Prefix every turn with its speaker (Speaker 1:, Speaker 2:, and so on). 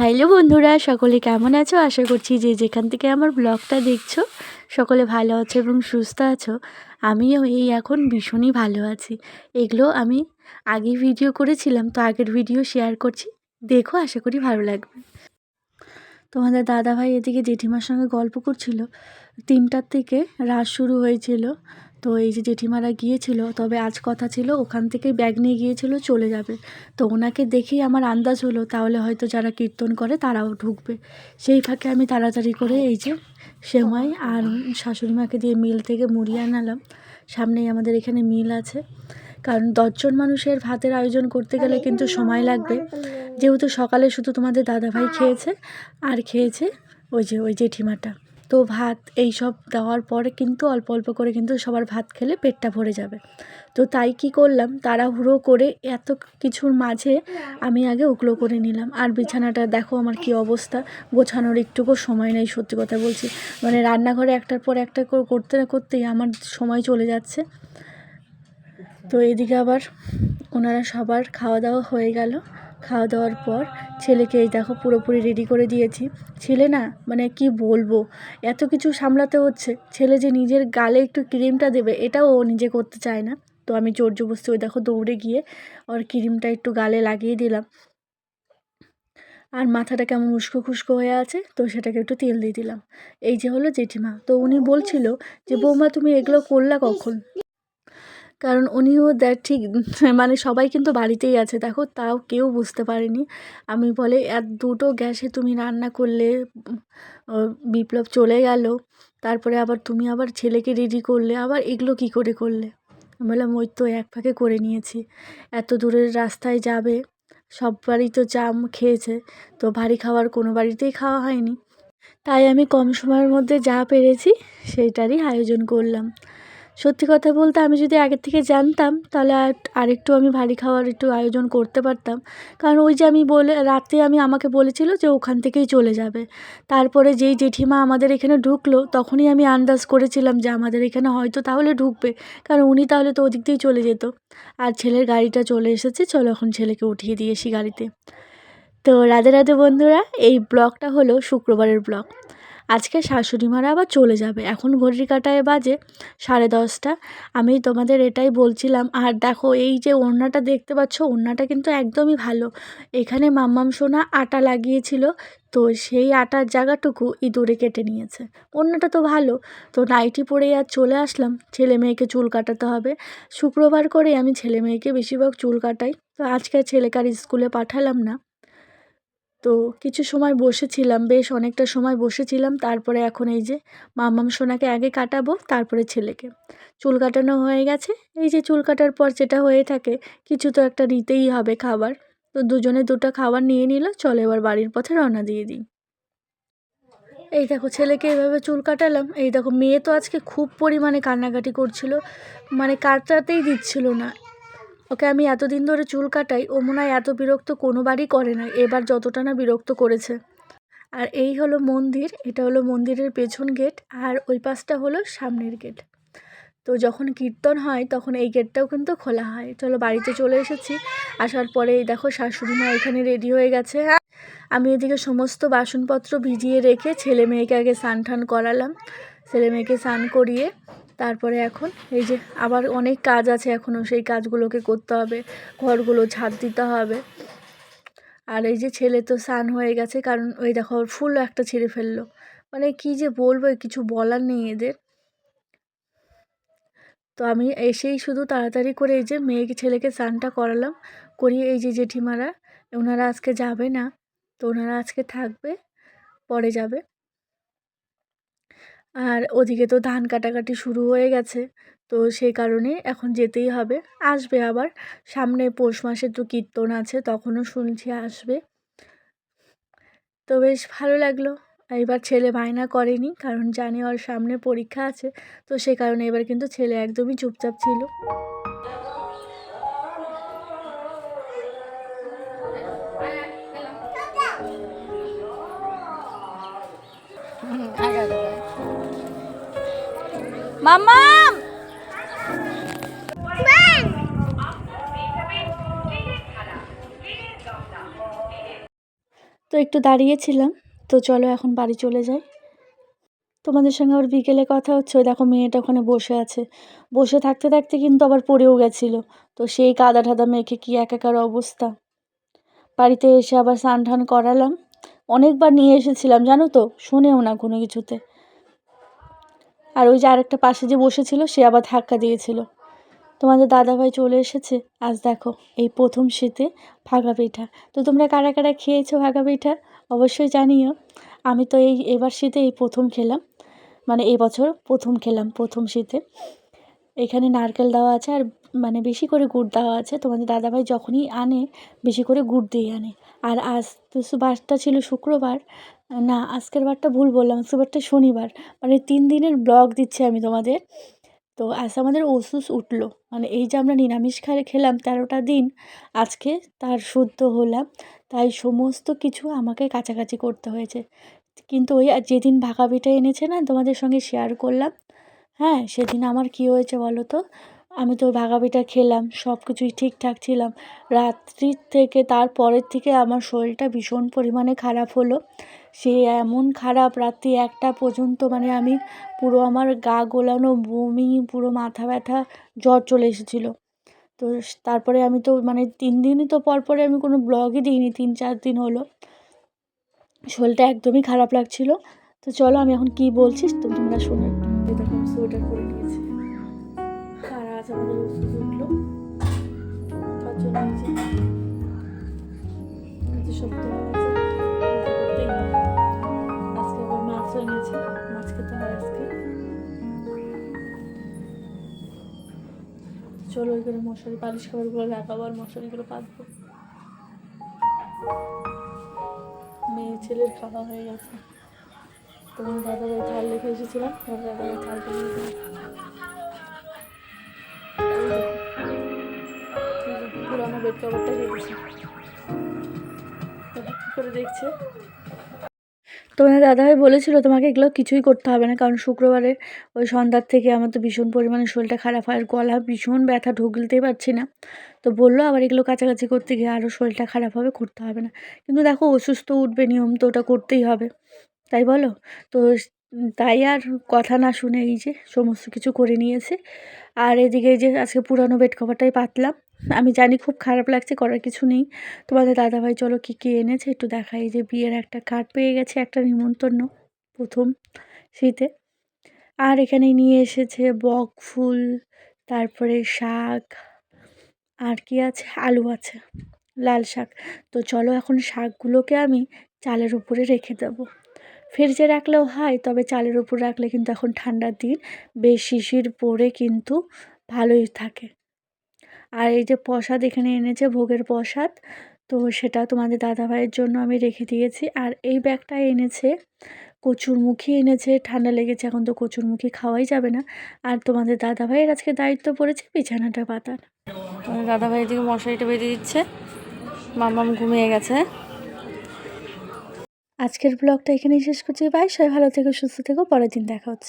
Speaker 1: Hello বন্ধুরা, সকলে কেমন আছো? আশা করছি যে যেখান থেকে আমার ব্লগটা দেখছ, সকলে ভালো আছো এবং সুস্থ আছো। আমিও এই এখন ভীষণই ভালো আছি। এগুলো আমি আগে ভিডিও করেছিলাম, তো আগের ভিডিও শেয়ার করছি। দেখো, আশা করি ভালো লাগবে। তোমাদের দাদাভাই এদিকে জেঠিমার সঙ্গে গল্প করছিল। তিনটার থেকে রাত শুরু হয়েছিল। তো এই যে জেঠিমারা গিয়েছিল, তবে আজ কথা ছিল ওখান থেকে ব্যাগ নিয়ে গিয়েছিল, চলে যাবে। তো ওনাকে দেখেই আমার আন্দাজ হলো, তাহলে হয়তো যারা কীর্তন করে তারাও ঢুকবে। সেই ফাঁকে আমি তাড়াতাড়ি করে এই যে সেমাই আর শাশুড়ি মাকে দিয়ে মিল থেকে মুড়ি আনালাম। সামনেই আমাদের এখানে মিল আছে। কারণ দশজন মানুষের ভাতের আয়োজন করতে গেলে কিন্তু সময় লাগবে। যেহেতু সকালে শুধু তোমাদের দাদাভাই খেয়েছে, আর খেয়েছে ওই যে, ওই জেঠিমাটা। তো ভাত, এই সব দেওয়ার পরে কিন্তু অল্প অল্প করে কিন্তু সবার ভাত খেলে পেটটা ভরে যাবে। তো তাই কি করলাম, তাড়াহুড়ো করে এত কিছুর মাঝে আমি আগে ওগুলো করে নিলাম। আর বিছানাটা দেখো আমার কি অবস্থা, গোছানোর একটুকু সময় নেই সত্যি কথা বলছি। মানে রান্নাঘরে একটার পর একটা করে, করতে না করতেই আমার সময় চলে যাচ্ছে। তো এদিকে আবার ওনারা সবার খাওয়া দাওয়া হয়ে গেল। খাওয়া দাওয়ার পর ছেলেকে এই দেখো পুরোপুরি রেডি করে দিয়েছি। ছেলে না মানে কি বলব, এত কিছু সামলাতে হচ্ছে। ছেলে যে নিজের গালে একটু ক্রিমটা দেবে, এটাও ও নিজে করতে চায় না। তো আমি জোর জবস্তি ওই দেখো দৌড়ে গিয়ে ওর ক্রিমটা একটু গালে লাগিয়ে দিলাম। আর মাথাটা কেমন উস্কো খুস্কো হয়ে আছে, তো সেটাকে একটু তেল দিয়ে দিলাম। এই যে হলো জেঠিমা, তো উনি বলছিল যে, বৌমা, তুমি এগুলো করলা কখন? কারণ উনিও দেখ ঠিক মানে সবাই কিন্তু বাড়িতেই আছে। দেখো, তাও কেউ বুঝতে পারেনি। আমি বলে এক দুটো গ্যাসে তুমি রান্না করলে বিপ্লব চলে গেল। তারপরে আবার তুমি আবার ছেলেকে রেডি করলে, আবার এগুলো কি করে করলে? বললাম, ওই তো এক ফাঁকে করে নিয়েছি। এত দূরের রাস্তায় যাবে, সব বাড়ি তো চাম খেয়েছে, তো ভারী খাবার কোনো বাড়িতেই খাওয়া হয়নি। তাই আমি কম সময়ের মধ্যে যা পেরেছি, সেইটারই আয়োজন করলাম। সত্যি কথা বলতে আমি যদি আগের থেকে জানতাম, তাহলে আর আরেকটু আমি ভারী খাওয়ার একটু আয়োজন করতে পারতাম। কারণ ওই যে আমি বলে, রাতে আমি আমাকে বলেছিল যে ওখান থেকেই চলে যাবে। তারপরে যেই জেঠিমা আমাদের এখানে ঢুকলো, তখনই আমি আন্দাজ করেছিলাম যে আমাদের এখানে হয়তো তাহলে ঢুকবে, কারণ উনি তাহলে তো ওদিক দিয়েই চলে যেত। আর ছেলের গাড়িটা চলে এসেছে, চলো এখন ছেলেকে উঠিয়ে দিয়ে এসি গাড়িতে। তো রাধে রাধে বন্ধুরা, এই ব্লগটা হলো শুক্রবারের ব্লগ। আজকে শাশুড়ি মারা আবার চলে যাবে। এখন ঘড়ির কাটায় বাজে সাড়ে দশটা। আমি তোমাদের এটাই বলছিলাম। আর দেখো, এই যে ওড়নাটা দেখতে পাচ্ছ, ওড়নাটা কিন্তু একদমই ভালো। এখানে মাম্মাম সোনা আটা লাগিয়েছিল, তো সেই আটার জায়গাটুকু ইঁদুরে কেটে নিয়েছে। ওড়নাটা তো ভালো। তো নাইটি পরে আর চলে আসলাম। ছেলে মেয়েকে চুল কাটাতে হবে। শুক্রবার করে আমি ছেলে মেয়েকে বেশিরভাগ চুল কাটাই। তো আজকে ছেলেকে আর স্কুলে পাঠালাম না। তো কিছু সময় বসেছিলাম, বেশ অনেকটা সময় বসেছিলাম। তারপরে এখন এই যে মাম্মাম সোনাকে আগে কাটাবো, তারপরে ছেলেকে। চুল কাটানো হয়ে গেছে। এই যে চুল কাটার পর যেটা হয়ে থাকে, কিছু তো একটা নিতেই হবে খাবার। তো দুজনে দুটো খাবার নিয়ে নিল, চলে এবার বাড়ির পথে রওনা দিয়ে দিই। এই দেখো ছেলেকে এভাবে চুল কাটালাম। এই দেখো মেয়ে তো আজকে খুব পরিমাণে কান্নাকাটি করছিল। মানে কাটাতেই দিচ্ছিল না। ওকে আমি এতদিন ধরে চুল কাটাই, ও মনে হয় এত বিরক্ত কোনোবারই করে না এবার যতটা না বিরক্ত করেছে। আর এই হলো মন্দির, এটা হলো মন্দিরের পেছন গেট, আর ওই পাশটা হলো সামনের গেট। তো যখন কীর্তন হয়, তখন এই গেটটাও কিন্তু খোলা হয়। চলো বাড়িতে চলে এসেছি। আসার পরে এই দেখো শাশুড়ি মা এখানে রেডি হয়ে গেছে। হ্যাঁ আমি এদিকে সমস্ত বাসনপত্র ভিজিয়ে রেখে ছেলে মেয়েকে আগে স্নান টান করালাম। ছেলে মেয়েকে স্নান করিয়ে তারপরে এখন এই যে আবার অনেক কাজ আছে এখনও, সেই কাজগুলোকে করতে হবে, ঘরগুলো ঝাঁট দিতে হবে। আর এই যে ছেলে তো স্নান হয়ে গেছে, কারণ ওই দেখো ফুল একটা ছিঁড়ে ফেলল। মানে কি যে বলব কিছু বলার নেই এদের। তো আমি এসেই শুধু তাড়াতাড়ি করে এই যে মেয়েকে ছেলেকে স্নানটা করালাম, করিয়ে এই যে জেঠিমারা, ওনারা আজকে যাবে না, তো ওনারা আজকে থাকবে, পরে যাবে। আর ওদিকে তো ধান কাটাকাটি শুরু হয়ে গেছে। তো সেই কারণে এখন যেতেই হবে। আসবে আবার। সামনে পৌষ মাসে তো কীর্তন আছে, তখনও শুনছি আসবে। তো বেশ ভালো লাগল। এবার ছেলে বায়না করেনি, কারণ জানি ওর সামনে পরীক্ষা আছে। তো সে কারণে এবার কিন্তু ছেলে একদমই চুপচাপ ছিল। মাম্মাম তো একটু দাঁড়িয়েছিলাম, তো চলো এখন বাড়ি চলে যাই। তোমাদের সঙ্গে আবার বিকেলে কথা হচ্ছে, ওই দেখো মেয়েটা ওখানে বসে আছে। বসে থাকতে থাকতে কিন্তু আবার পড়েও গেছিল, তো সেই কাদা ঠাদা মেখে কি একাকার অবস্থা। বাড়িতে এসে আবার স্নান টান করালাম, অনেকবার নিয়ে এসেছিলাম, জানো তো? শোনেও না কোনো কিছুতে। আর ওই যে আরেকটা পাশে যে বসেছিল, সে আবার ধাক্কা দিয়েছিল। তোমাদের দাদাভাই চলে এসেছে। আজ দেখো, এই প্রথম শীতে ভাগা পিঠা। তো তোমরা কারা কারা খেয়েছো ভাগা পিঠা? অবশ্যই জানিও। আমি তো এই এবার শীতে এই প্রথম খেলাম। মানে এবছর প্রথম খেলাম, প্রথম শীতে। এখানে নারকেল দেওয়া আছে আর মানে বেশি করে গুড় দেওয়া আছে। তোমাদের দাদাভাই যখনই আনে, বেশি করে গুড় দিয়ে আনে। আর আজ তো বারটা ছিল শুক্রবার না, আজকের বারটা ভুল বললাম, আজকের বারটা শনিবার। মানে তিন দিনের ব্লগ দিচ্ছি আমি তোমাদের। তো আজ আমাদের ওসুস উঠল। মানে এই যে আমরা নিরামিষ খারে খেলাম তেরোটা দিন, আজকে তার শুদ্ধ হলাম। তাই সমস্ত কিছু আমাকে কাছাকাছি করতে হয়েছে। কিন্তু ওই যেদিন ভাগা পিঠা এনেছে না তোমাদের সঙ্গে শেয়ার করলাম হ্যাঁ সেদিন আমার কি হয়েছে বলো তো? আমি তো ভাগা পিঠা খেলাম সব কিছুই ঠিকঠাক ছিলাম। রাত্রির থেকে তারপরের থেকে আমার শরীরটা ভীষণ পরিমাণে খারাপ হলো। সে এমন খারাপ রাত্রি একটা পর্যন্ত মানে আমি পুরো আমার গা গোলানো, বমি, পুরো মাথা ব্যথা, জ্বর চলে এসেছিল। তো তারপরে আমি তো মানে তিন দিনই তো পর পরে আমি কোনো ব্লগই দিইনি, তিন চার দিন হলো। শরীরটা একদমই খারাপ লাগছিল। তো চলো আমি এখন কি বলছিস তো তোমরা শোনো। এই সোয়েটার পরে আজ আমাদের ওষুধ উঠল। তার জন্য হবে। আজকে আবার মাছও এনেছে মাছ খেতে হয় আজকে। চলো ওই করে মশারি, পালিশ খাবারগুলো লাগাবো আর মশারিগুলো পাতবো। মেয়ে ছেলের খাওয়া হয়ে গেছে। তোমার দাদাভাই থাল রেখে এসেছিলাম, তোমার দাদাভাই থাল রেখে পুরানো বেড কভারটা কী করে দেখছে? দাদাভাই বলেছিল তোমাকে এগুলো কিছুই করতে হবে না, কারণ শুক্রবারে ওই সন্ধ্যার থেকে আমার তো ভীষণ পরিমাণে শরীরটা খারাপ হয় গলা ভীষণ ব্যথা ঢুকলতেই পারছি না। তো বলল আবার এগুলো কাছাকাছি করতে গিয়ে আরও শরীরটা খারাপ হবে, করতে হবে না। কিন্তু দেখো অসুস্থ উঠবে, নিয়ম তো ওটা করতেই হবে। তাই বলো? তো তাই আর কথা না শুনে এই যে সমস্ত কিছু করে নিয়েছে। আর এদিকে যে আজকে পুরানো বেড কভারটাই পাতলাম। আমি জানি খুব খারাপ লাগছে, করার কিছু নেই। তোমাদের দাদাভাই, চলো কী কী এনেছে একটু দেখাই যে বিয়ের একটা কার্ড পেয়ে গেছে, একটা নিমন্ত্রণ প্রথম শীতে। আর এখানে নিয়ে এসেছে বক ফুল, তারপরে শাক, আর কি আছে? আলু আছে, লাল শাক। তো চলো এখন শাকগুলোকে আমি চালের উপরে রেখে দেবো। ফ্রিজে রাখলেও হয়, তবে চালের উপর রাখলে কিন্তু এখন ঠান্ডার দিন, বেশ শিশির পরে কিন্তু ভালোই থাকে। আর এই যে প্রসাদ এখানে এনেছে ভোগের প্রসাদ তো সেটা তোমাদের দাদাভাইয়ের জন্য আমি রেখে দিয়েছি। আর এই ব্যাগটা এনেছে কচুরমুখী এনেছে ঠান্ডা লেগেছে এখন তো কচুরমুখী খাওয়াই যাবে না। আর তোমাদের দাদাভাইয়ের আজকে দায়িত্ব পড়েছে বিছানাটা পাতার। তোমাদের দাদাভাই এদিকে মশারিটা বেঁধে দিচ্ছে। মামাম ঘুমিয়ে গেছে। আজকের ব্লগটা এখানেই শেষ করছি। বাই সবাই ভালো থেকো সুস্থ থেকো। পরের দিন দেখা হচ্ছে।